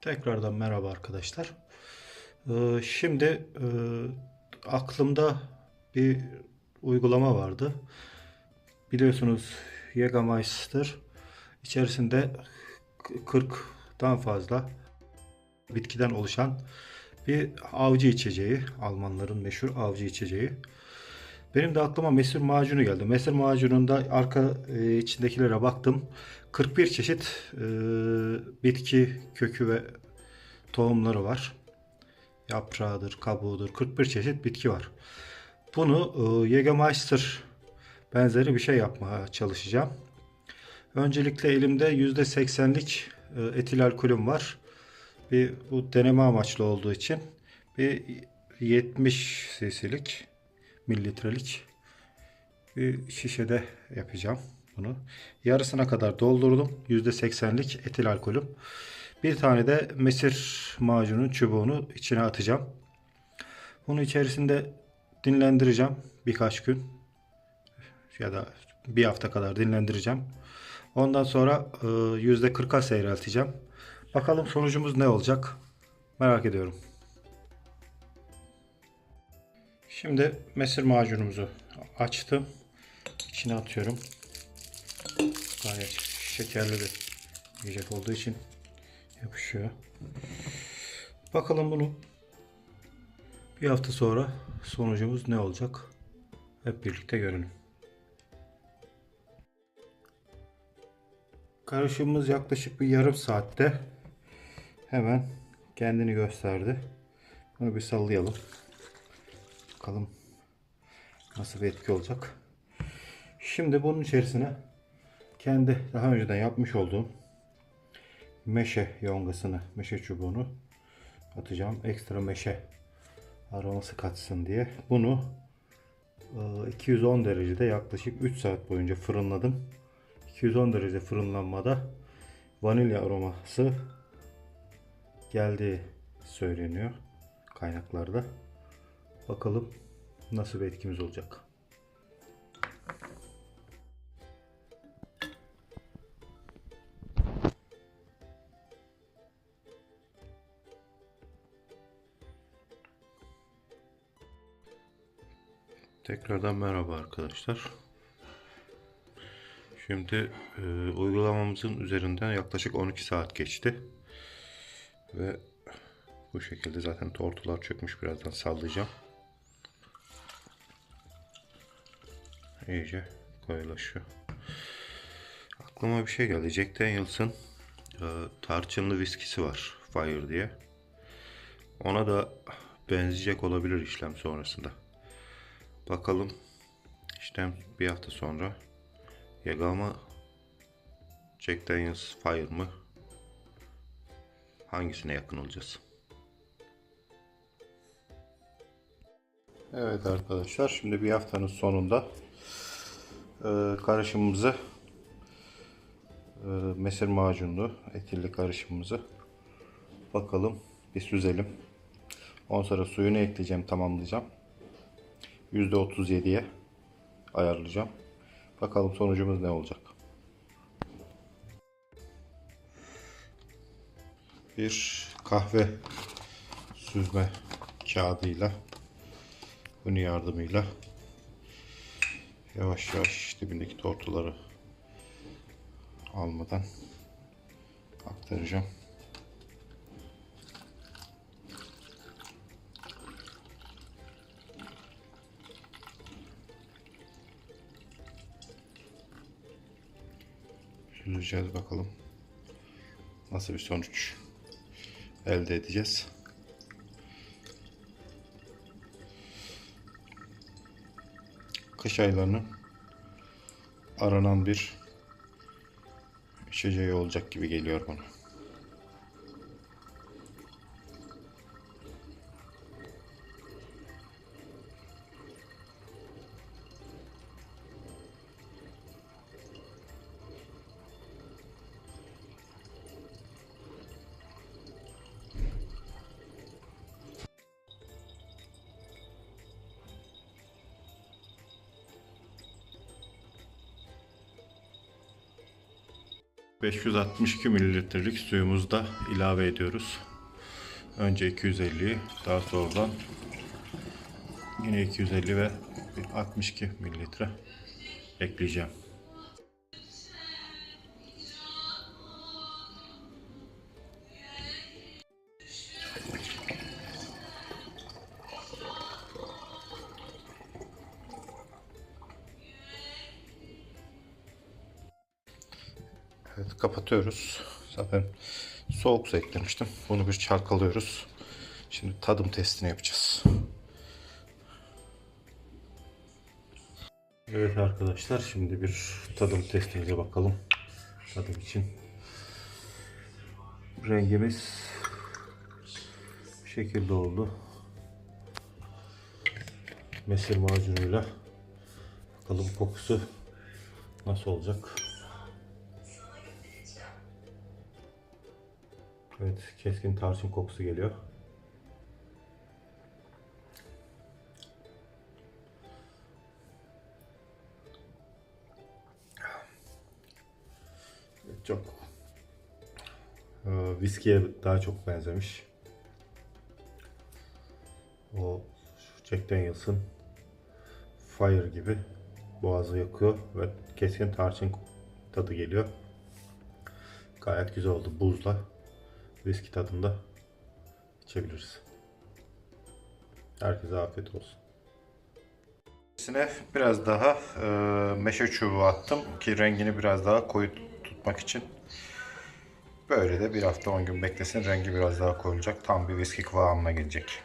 Tekrardan merhaba arkadaşlar. Ee, şimdi e, aklımda bir uygulama vardı. Biliyorsunuz Jägermeister içerisinde 40'dan fazla bitkiden oluşan bir avcı içeceği. Almanların meşhur avcı içeceği. Benim de aklıma mesir macunu geldi. Mesir macununda arka e, içindekilere baktım. 41 çeşit e, bitki kökü ve tohumları var. Yaprağıdır, kabuğudur. 41 çeşit bitki var. Bunu e, Jägermeister benzeri bir şey yapmaya çalışacağım. Öncelikle elimde %80'lik e, etil alkolüm var. Bir bu deneme amaçlı olduğu için bir 70 cc'lik mililitrelik bir şişede yapacağım bunu. Yarısına kadar doldurdum. %80'lik etil alkolüm. Bir tane de mesir macunun çubuğunu içine atacağım. Bunu içerisinde dinlendireceğim birkaç gün ya da bir hafta kadar dinlendireceğim. Ondan sonra e, %40'a seyrelteceğim. Bakalım sonucumuz ne olacak? Merak ediyorum. Şimdi mesir macunumuzu açtım. İçine atıyorum. Gayet şekerli bir yiyecek olduğu için yapışıyor. Bakalım bunu bir hafta sonra sonucumuz ne olacak? Hep birlikte görelim. Karışımımız yaklaşık bir yarım saatte hemen kendini gösterdi. Bunu bir sallayalım. Bakalım nasıl bir etki olacak. Şimdi bunun içerisine kendi daha önceden yapmış olduğum meşe yongasını, meşe çubuğunu atacağım. Ekstra meşe aroması katsın diye. Bunu 210 derecede yaklaşık 3 saat boyunca fırınladım. 210 derece fırınlanmada vanilya aroması geldiği söyleniyor kaynaklarda. Bakalım nasıl bir etkimiz olacak. Tekrardan merhaba arkadaşlar. Şimdi e, uygulamamızın üzerinden yaklaşık 12 saat geçti. Ve bu şekilde zaten tortular çökmüş birazdan sallayacağım. İyice koyulaşıyor. Aklıma bir şey geldi. Jack Daniels'ın e, tarçınlı viskisi var. Fire diye. Ona da benzeyecek olabilir işlem sonrasında. Bakalım işlem bir hafta sonra Yagama Jack Daniels Fire mı? Hangisine yakın olacağız? Evet arkadaşlar şimdi bir haftanın sonunda karışımımızı e, mesir macunlu etilli karışımımızı bakalım bir süzelim. Ondan sonra suyunu ekleyeceğim tamamlayacağım. %37'ye ayarlayacağım. Bakalım sonucumuz ne olacak. Bir kahve süzme kağıdıyla bunun yardımıyla yavaş yavaş dibindeki tortuları almadan aktaracağım. Süzeceğiz bakalım. Nasıl bir sonuç elde edeceğiz. Kış aylarının aranan bir içeceği olacak gibi geliyor bana. 562 mililitrelik suyumuzu da ilave ediyoruz. Önce 250'yi daha sonradan yine 250 ve 62 mililitre ekleyeceğim. Evet kapatıyoruz. Zaten soğuk su eklemiştim. Bunu bir çalkalıyoruz. Şimdi tadım testini yapacağız. Evet arkadaşlar şimdi bir tadım testimize bakalım. Tadım için. Rengimiz şekilde oldu. Mesir macunuyla bakalım kokusu nasıl olacak. Evet, keskin tarçın kokusu geliyor. Çok e, viskiye daha çok benzemiş. O Jack Daniels'ın Fire gibi boğazı yakıyor ve keskin tarçın tadı geliyor. Gayet güzel oldu buzla viski tadında içebiliriz. Herkese afiyet olsun. İçine biraz daha e, meşe çubuğu attım ki rengini biraz daha koyu tutmak için. Böyle de bir hafta 10 gün beklesin rengi biraz daha koyulacak. Tam bir viski kıvamına gelecek.